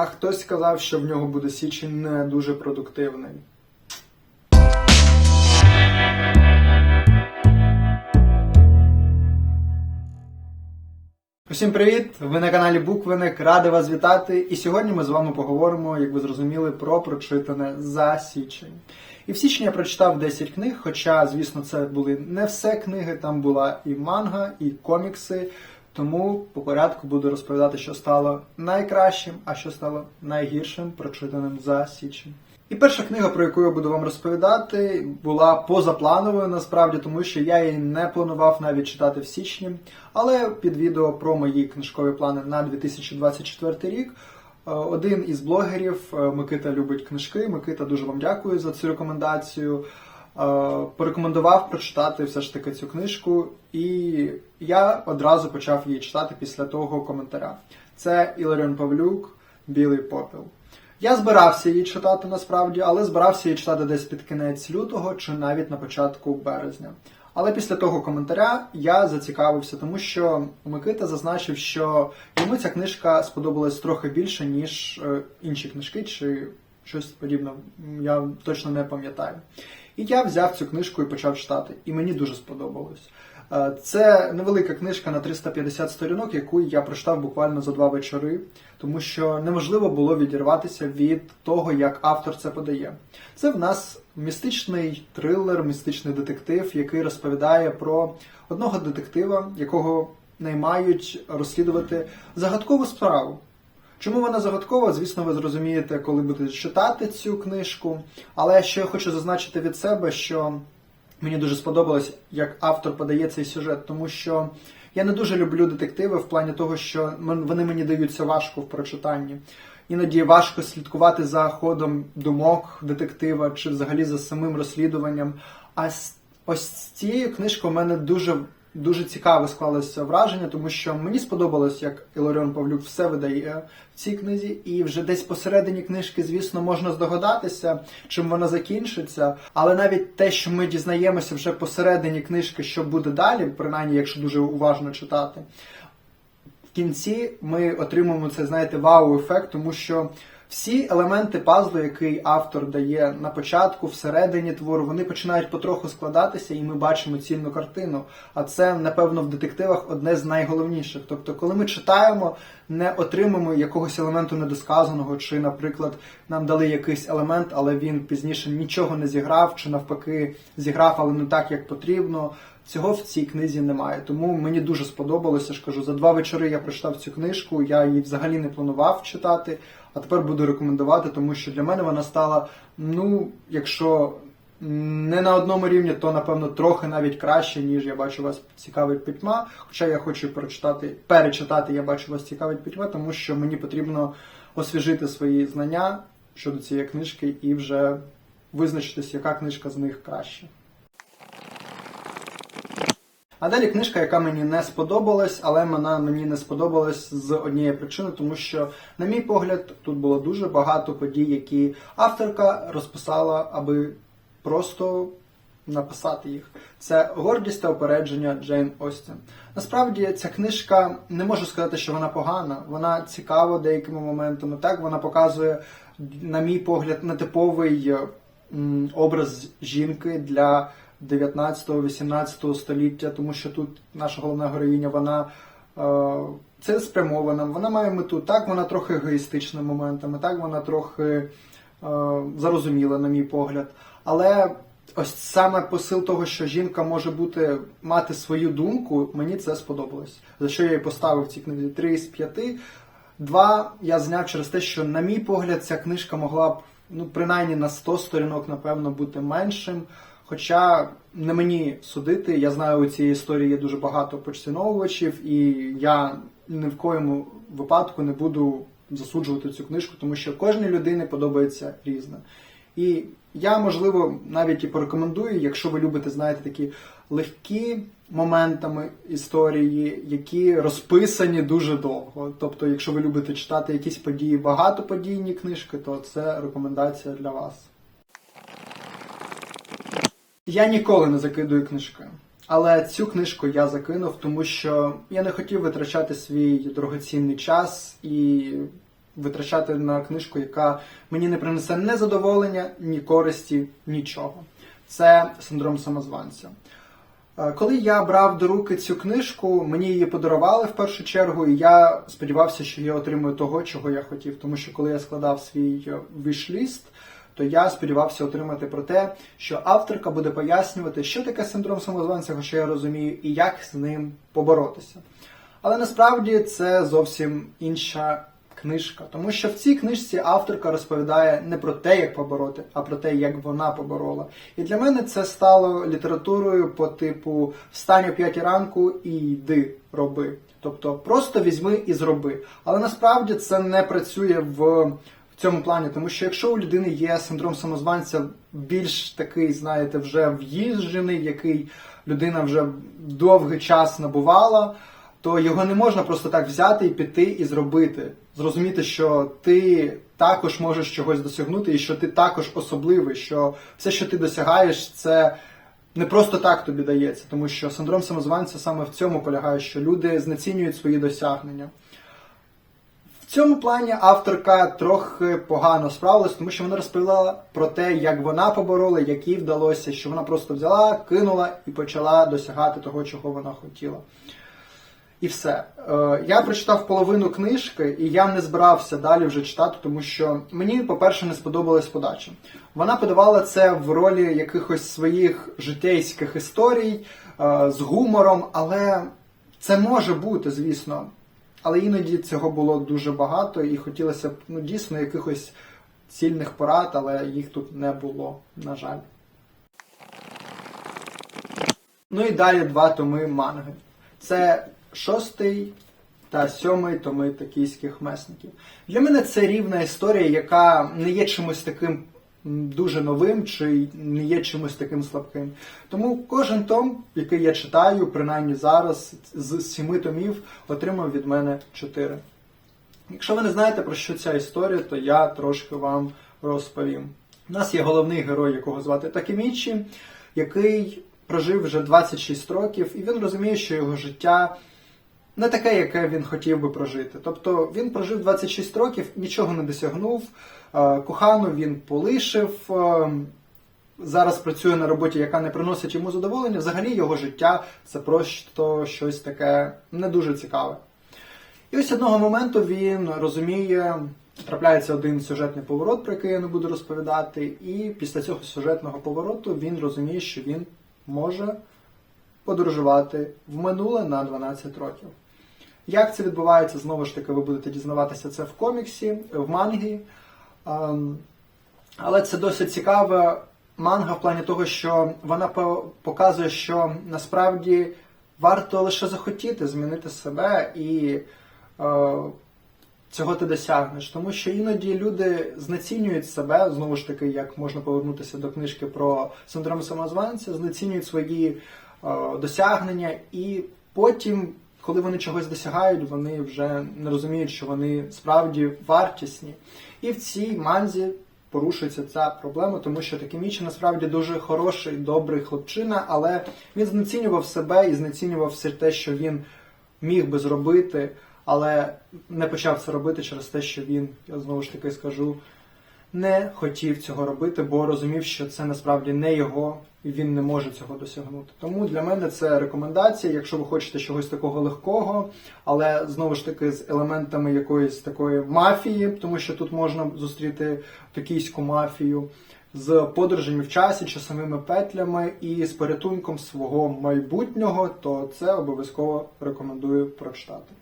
А хтось сказав, що в нього буде січень не дуже продуктивний. Усім привіт! Ви на каналі Буквиник, радий вас вітати. І сьогодні ми з вами поговоримо, як ви зрозуміли, про прочитане за січень. І в січні я прочитав 10 книг, хоча, звісно, це були не все книги, там була і манга, і комікси. Тому по порядку буду розповідати, що стало найкращим, а що стало найгіршим прочитаним за січень. І перша книга, про яку я буду вам розповідати, була позаплановою насправді, тому що я її не планував навіть читати в січні. Але під відео про мої книжкові плани на 2024 рік. е, Один із блогерів е, Микита любить книжки. Микита, дуже вам дякую за цю рекомендацію. Е, Порекомендував прочитати все ж таки цю книжку, і я одразу почав її читати після того коментаря. Це Іларіон Павлюк, Білий попіл. Я збирався її читати насправді, але збирався її читати десь під кінець лютого чи навіть на початку березня. Але після того коментаря я зацікавився, тому що Микита зазначив, що йому ця книжка сподобалась трохи більше, ніж е, інші книжки, чи щось подібне. Я точно не пам'ятаю. І я взяв цю книжку і почав читати, і мені дуже сподобалось. Е, Це невелика книжка на 350 сторінок, яку я прочитав буквально за два вечори, тому що неможливо було відірватися від того, як автор це подає. Це в нас містичний трилер, містичний детектив, який розповідає про одного детектива, якого наймають розслідувати загадкову справу. Чому вона загадкова? Звісно, ви зрозумієте, коли будете читати цю книжку. Але що я хочу зазначити від себе, що мені дуже сподобалось, як автор подає цей сюжет, тому що я не дуже люблю детективи в плані того, що вони мені даються важко в прочитанні. Іноді важко слідкувати за ходом думок детектива чи взагалі за самим розслідуванням. А ось цією книжкою у мене дуже дуже цікаве склалося враження, тому що мені сподобалось, як Іларіон Павлюк все видає в цій книзі, і вже десь посередині книжки, звісно, можна здогадатися, чим вона закінчиться. Але навіть те, що ми дізнаємося вже посередині книжки, що буде далі, принаймні, якщо дуже уважно читати, в кінці ми отримуємо цей, знаєте, вау-ефект, тому що всі елементи пазлу, який автор дає на початку, всередині твору, вони починають потроху складатися, і ми бачимо цільну картину. А це, напевно, в детективах одне з найголовніших. Тобто, коли ми читаємо, не отримуємо якогось елементу недосказаного, чи, наприклад, нам дали якийсь елемент, але він пізніше нічого не зіграв, чи навпаки зіграв, але не так, як потрібно. Цього в цій книзі немає. Тому мені дуже сподобалося. ж кажу, за два вечори я прочитав цю книжку. Я її взагалі не планував читати, а тепер буду рекомендувати, тому що для мене вона стала, ну, якщо не на одному рівні, то напевно трохи навіть краще, ніж я бачу вас цікавить пітьма. Хоча я хочу прочитати, перечитати, я бачу вас цікавить пітьма, тому що мені потрібно освіжити свої знання щодо цієї книжки і вже визначитись, яка книжка з них краще. А далі книжка, яка мені не сподобалась, але вона мені не сподобалась з однієї причини, тому що, на мій погляд, тут було дуже багато подій, які авторка розписала, аби просто написати їх. Це гордість та опередження Джейн Остін. Насправді ця книжка не можу сказати, що вона погана. Вона цікава деякими моментами. Так вона показує, на мій погляд, нетиповий образ жінки для 19-18 століття, тому що тут наша головна героїня, вона е, це спрямована, вона має мету. Так, вона трохи егоїстична моментами, так вона трохи е, зарозуміла, на мій погляд. Але ось саме посил того, що жінка може бути мати свою думку, мені це сподобалось. За що я і поставив цій книзі 3 з 5. Два я зняв через те, що, на мій погляд, ця книжка могла б ну, принаймні на 100 сторінок, напевно, бути меншим. Хоча не мені судити, я знаю, у цій історії є дуже багато поціновувачів, і я ні в коєму випадку не буду засуджувати цю книжку, тому що кожній людині подобається різне. І я, можливо, навіть і порекомендую, якщо ви любите, знаєте, такі легкі моментами історії, які розписані дуже довго. Тобто, якщо ви любите читати якісь події, багатоподійні книжки, то це рекомендація для вас. Я ніколи не закидую книжки. Але цю книжку я закинув, тому що я не хотів витрачати свій дорогоцінний час і витрачати на книжку, яка мені не принесе ні задоволення, ні користі, нічого. Це синдром самозванця. Е, Коли я брав до руки цю книжку, мені її подарували в першу чергу, і я сподівався, що я отримую того, чого я хотів. Тому що коли я складав свій вішліст, то я сподівався отримати про те, що авторка буде пояснювати, що таке синдром самозванця, хоча я розумію, і як з ним поборотися. Але насправді це зовсім інша книжка, тому що в цій книжці авторка розповідає не про те, як побороти, а про те, як вона поборола. І для мене це стало літературою по типу встань о 5 ранку і йди, роби. Тобто просто візьми і зроби. Але насправді це не працює в, цьому плані, тому що якщо у людини є синдром самозванця більш такий, знаєте, вже в'їжджений, який людина вже довгий час набувала то його не можна просто так взяти і піти і зробити. Зрозуміти, що ти також можеш чогось досягнути, і що ти також особливий, що все, що ти досягаєш, це не просто так тобі дається, тому що синдром самозванця саме в цьому полягає, що люди знецінюють свої досягнення. Цьому плані авторка трохи погано справилась, тому що вона розповіла про те, як вона поборола, як їй вдалося, що вона просто взяла, кинула і почала досягати того, чого вона хотіла. І все. Е, Я прочитав половину книжки, і я не збирався далі вже читати, тому що мені, по-перше, не сподобалась подача. Вона подавала це в ролі якихось своїх житейських історій е, з гумором, але це може бути, звісно. Але іноді цього було дуже багато, і хотілося б ну, дійсно якихось цільних порад, але їх тут не було, на жаль. Ну і далі два томи манги. Це шостий та сьомий томи токійських месників. Для мене це рівна історія, яка не є чимось таким дуже новим, чи не є чимось таким слабким. Тому кожен том, який я читаю, принаймні зараз, з сіми томів, отримав від мене чотири. Якщо ви не знаєте про що ця історія, то я трошки вам розповім. У нас є головний герой, якого звати Такемічі, який прожив вже 26 років, і він розуміє, що його життя не таке, яке він хотів би прожити. Тобто він прожив 26 років, нічого не досягнув, е, кохану він полишив. е, Зараз працює на роботі, яка не приносить йому задоволення. Взагалі його життя це просто щось таке не дуже цікаве. І ось одного моменту він розуміє, трапляється один сюжетний поворот, про який я не буду розповідати, і після цього сюжетного повороту він розуміє, що він може подорожувати в минуле на 12 років. Як це відбувається, знову ж таки, ви будете дізнаватися це в коміксі, в мангі. Ем, Але це досить цікава манга в плані того, що вона показує, що насправді варто лише захотіти змінити себе і е, цього ти досягнеш. Тому що іноді люди знецінюють себе, знову ж таки, як можна повернутися до книжки про синдром самозванця, знецінюють свої е, досягнення, і потім, коли вони чогось досягають, вони вже не розуміють, що вони справді вартісні. І в цій манзі порушується ця проблема, тому що Такемічі насправді дуже хороший, добрий хлопчина, але він знецінював себе і знецінював все те, що він міг би зробити, але не почав це робити через те, що він, я знову ж таки скажу, не хотів цього робити, бо розумів, що це насправді не його, і він не може цього досягнути. Тому для мене це рекомендація, якщо ви хочете чогось такого легкого, але знову ж таки з елементами якоїсь такої мафії, тому що тут можна зустріти токійську мафію. З подорожами в часі, часовими петлями і з порятунком свого майбутнього, то це обов'язково рекомендую прочитати.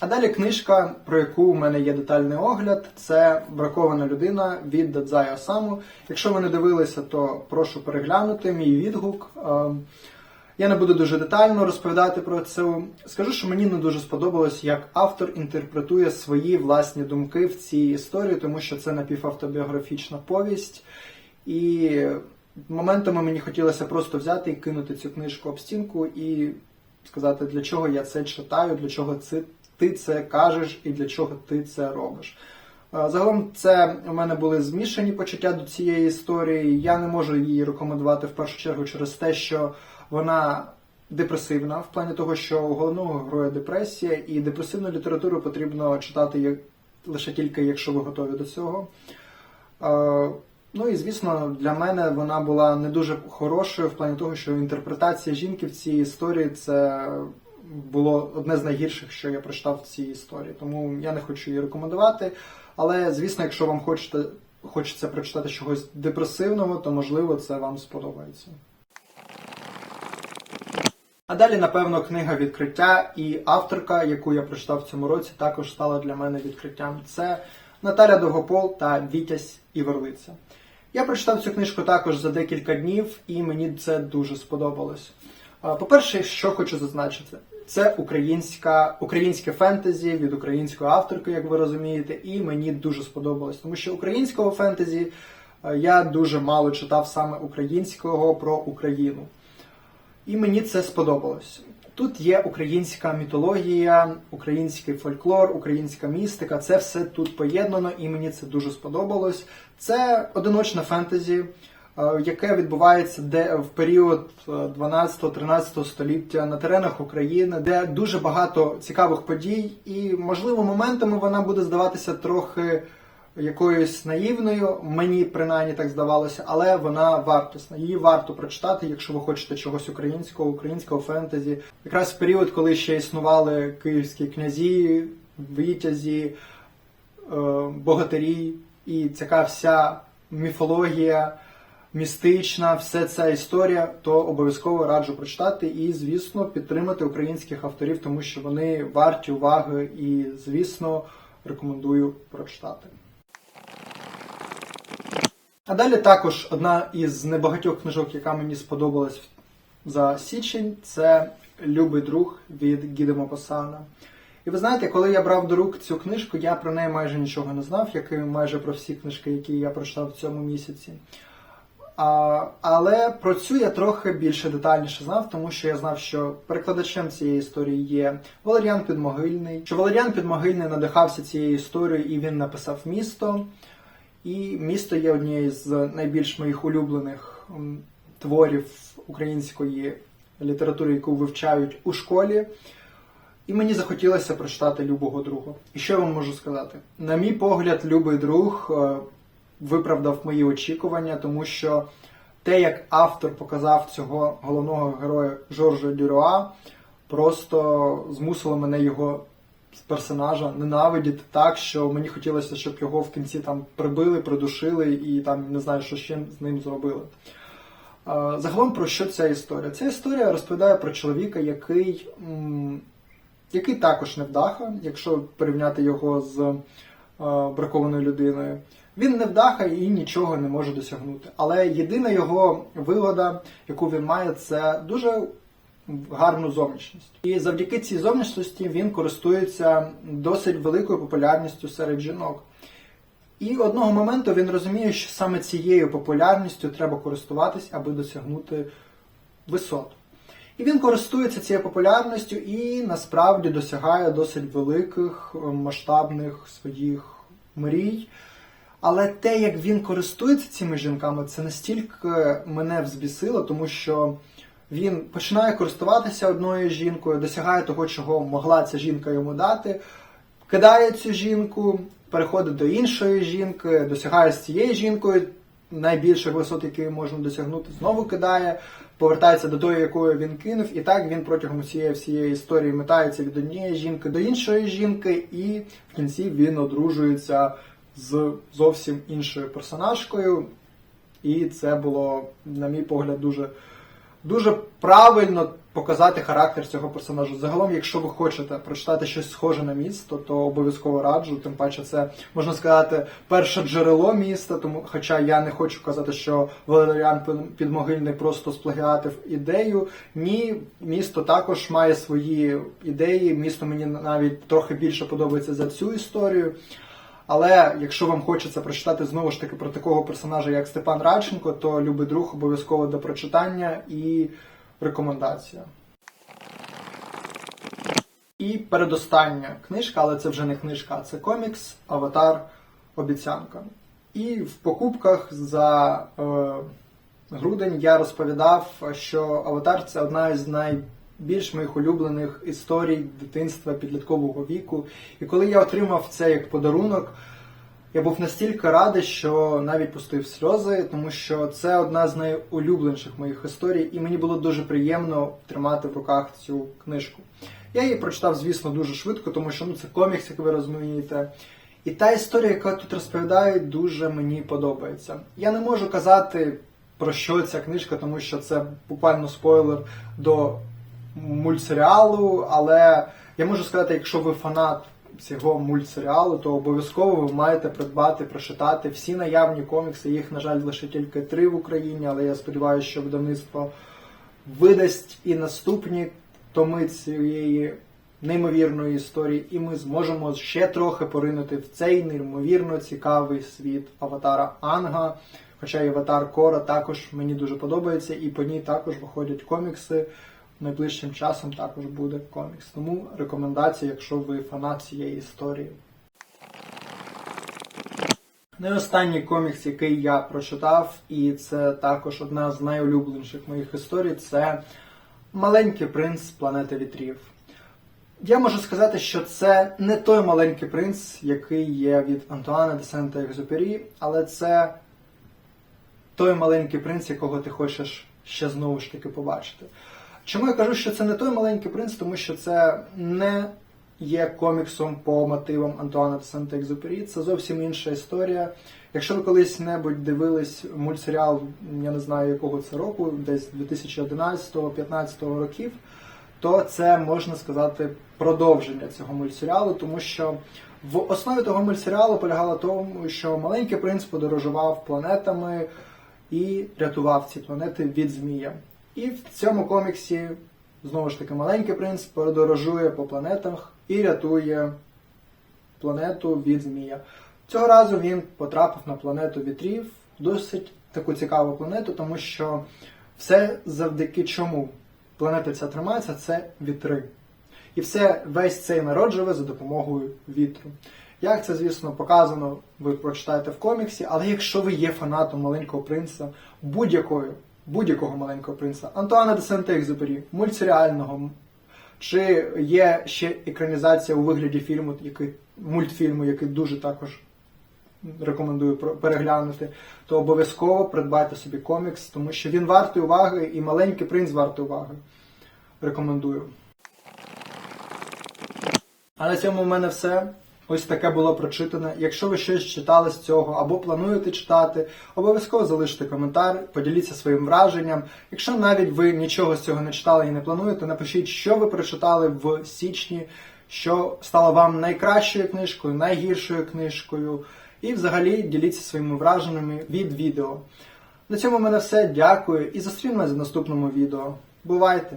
А далі книжка, про яку у мене є детальний огляд, це Бракована людина від Дадзая Осаму. Якщо ви не дивилися, то прошу переглянути мій відгук. Ем, Я не буду дуже детально розповідати про це. Скажу, що мені не дуже сподобалось, як автор інтерпретує свої власні думки в цій історії, тому що це напівавтобіографічна повість. І моментами мені хотілося просто взяти і кинути цю книжку об стінку і сказати, для чого я це читаю, для чого це ти це кажеш і для чого ти це робиш. Е, Загалом, це у мене були змішані почуття до цієї історії. Я не можу її рекомендувати в першу чергу через те, що вона депресивна в плані того, що у головного героя депресія, і депресивну літературу потрібно читати як- лише тільки, якщо ви готові до цього. Е, Ну і звісно, для мене вона була не дуже хорошою в плані того, що інтерпретація жінки в цій історії це було одне з найгірших, що я прочитав в цій історії. Тому я не хочу її рекомендувати. Але звісно, якщо вам хочете, хочеться прочитати чогось депресивного, то можливо це вам сподобається. А далі, напевно, книга відкриття і авторка, яку я прочитав в цьому році, також стала для мене відкриттям. Це Наталя Довгопол та Вітязь Іверлиця. Я прочитав цю книжку також за декілька днів, і мені це дуже сподобалось. По-перше, що хочу зазначити, це українська, українське фентезі від української авторки, як ви розумієте, і мені дуже сподобалось, тому що українського фентезі е, я дуже мало читав саме українського про Україну. І мені це сподобалось. Тут є українська мітологія, український фольклор, українська містика. Це все тут поєднано, і мені це дуже сподобалось. Це одиночне фентезі, яке відбувається де в період е, 12-13 століття на теренах України, де дуже багато цікавих подій, і можливо моментами вона буде здаватися трохи якоюсь наївною, мені принаймні так здавалося, але вона вартісна. Її варто прочитати, якщо ви хочете чогось українського, українського фентезі. Якраз в період, коли ще існували київські князі, вітязі, е, богатирі, і така вся міфологія. Містична, все ця історія, то обов'язково раджу прочитати і, звісно, підтримати українських авторів, тому що вони варті уваги і, звісно, рекомендую прочитати. А далі також одна із небагатьох книжок, яка мені сподобалась за січень, це Любий друг від Гіде Мопасана. І ви знаєте, коли я брав до рук цю книжку, я про неї майже нічого не знав, як і майже про всі книжки, які я прочитав в цьому місяці. Але про цю я трохи більше детальніше знав, тому що я знав, що перекладачем цієї історії є Валеріан Підмогильний. Що Валеріан Підмогильний надихався цією історією і він написав місто. І місто є однією з найбільш моїх улюблених творів української літератури, яку вивчають у школі. І мені захотілося прочитати Любого друга. І що я вам можу сказати? На мій погляд, Любий друг е, виправдав мої очікування, тому що те, як автор показав цього головного героя Жоржа Дюруа, просто змусило мене його персонажа ненавидіти так, що мені хотілося, щоб його в кінці там прибили, придушили і там не знаю, що ще з ним зробили. Загалом про що ця історія? Ця історія розповідає про чоловіка, який, який також невдаха, якщо порівняти його з бракованою людиною. Він невдаха і нічого не може досягнути. Але єдина його вигода, яку він має, це дуже гарну зовнішність. І завдяки цій зовнішності він користується досить великою популярністю серед жінок. І одного моменту він розуміє, що саме цією популярністю треба користуватись, аби досягнути висот. І він користується цією популярністю і насправді досягає досить великих е, масштабних своїх мрій. Але те, як він користується цими жінками, це настільки мене взбісило, тому що він починає користуватися одною жінкою, досягає того, чого могла ця жінка йому дати, кидає цю жінку, переходить до іншої жінки, досягає з цією жінкою найбільших висот, які можна досягнути, знову кидає, повертається до тої, якою він кинув, і так він протягом всієї всієї історії метається від однієї жінки до іншої жінки, і в кінці він одружується з зовсім іншою персонажкою. І це було, на мій погляд, дуже, дуже правильно показати характер цього персонажа. Загалом, якщо ви хочете прочитати щось схоже на місто, то обов'язково раджу. Тим паче, це можна сказати перше джерело міста. Тому, хоча я не хочу казати, що Валеріан Підмогильний просто сплагіатив ідею. Ні, місто також має свої ідеї. Місто мені навіть трохи більше подобається за цю історію. Але якщо вам хочеться прочитати знову ж таки про такого персонажа, як Степан Радченко, то любий друг обов'язково до прочитання і рекомендація. І передостання книжка, але це вже не книжка, а це комікс Аватар Обіцянка. І в покупках за е, грудень я розповідав, що Аватар це одна із найбільш моїх улюблених історій дитинства, підліткового віку. І коли я отримав це як подарунок, я був настільки радий, що навіть пустив сльози, тому що це одна з найулюбленіших моїх історій, і мені було дуже приємно тримати в руках цю книжку. Я її прочитав, звісно, дуже швидко, тому що ну, це комікс, як ви розумієте. І та історія, яка тут розповідають, дуже мені подобається. Я не можу казати про що ця книжка, тому що це буквально спойлер до мультсеріалу, але я можу сказати, якщо ви фанат цього мультсеріалу, то обов'язково ви маєте придбати, прочитати всі наявні комікси. Їх, на жаль, лише тільки три в Україні, але я сподіваюся, що видавництво видасть і наступні томи цієї неймовірної історії, і ми зможемо ще трохи поринути в цей неймовірно цікавий світ аватара Анга. Хоча і аватар Кора також мені дуже подобається, і по ній також виходять комікси. Найближчим часом також буде комікс. Тому рекомендація, якщо ви фанат цієї історії. І останній комікс, який я прочитав, і це також одна з найулюбленіших моїх історій, це Маленький принц планети вітрів. Я можу сказати, що це не той маленький принц, який є від Антуана де Сента-Екзюпері, але це той маленький принц, якого ти хочеш ще знову ж таки побачити. Чому я кажу, що це не той маленький принц, тому що це не є коміксом по мотивам Антуана де Сента-Екзюпері, це зовсім інша історія. Якщо ви колись-небудь дивились мультсеріал, я не знаю якого це року, десь 2011-15 років, то це можна сказати продовження цього мультсеріалу, тому що в основі того мультсеріалу полягало тому, що маленький принц подорожував планетами і рятував ці планети від змія. І в цьому коміксі знову ж таки маленький принц подорожує по планетах і рятує планету від змія. Цього разу він потрапив на планету вітрів, досить таку цікаву планету, тому що все завдяки чому планета ця тримається, це вітри. І все, весь цей народ живе за допомогою вітру. Як це, звісно, показано, ви прочитаєте в коміксі, але якщо ви є фанатом маленького принца, будь-якої, будь-якого маленького принца, Антуана де Сент-Екзюпері, мультсеріального, чи є ще екранізація у вигляді фільму, який, мультфільму, який дуже також рекомендую переглянути, то обов'язково придбайте собі комікс, тому що він вартий уваги і маленький принц вартий уваги. Рекомендую. А на цьому в мене все. Ось таке було прочитане. Якщо ви щось читали з цього або плануєте читати, обов'язково залиште коментар, поділіться своїм враженням. Якщо навіть ви нічого з цього не читали і не плануєте, напишіть, що ви прочитали в січні, що стало вам найкращою книжкою, найгіршою книжкою. І взагалі діліться своїми враженнями від відео. На цьому в мене все. Дякую і зустрінемось в наступному відео. Бувайте!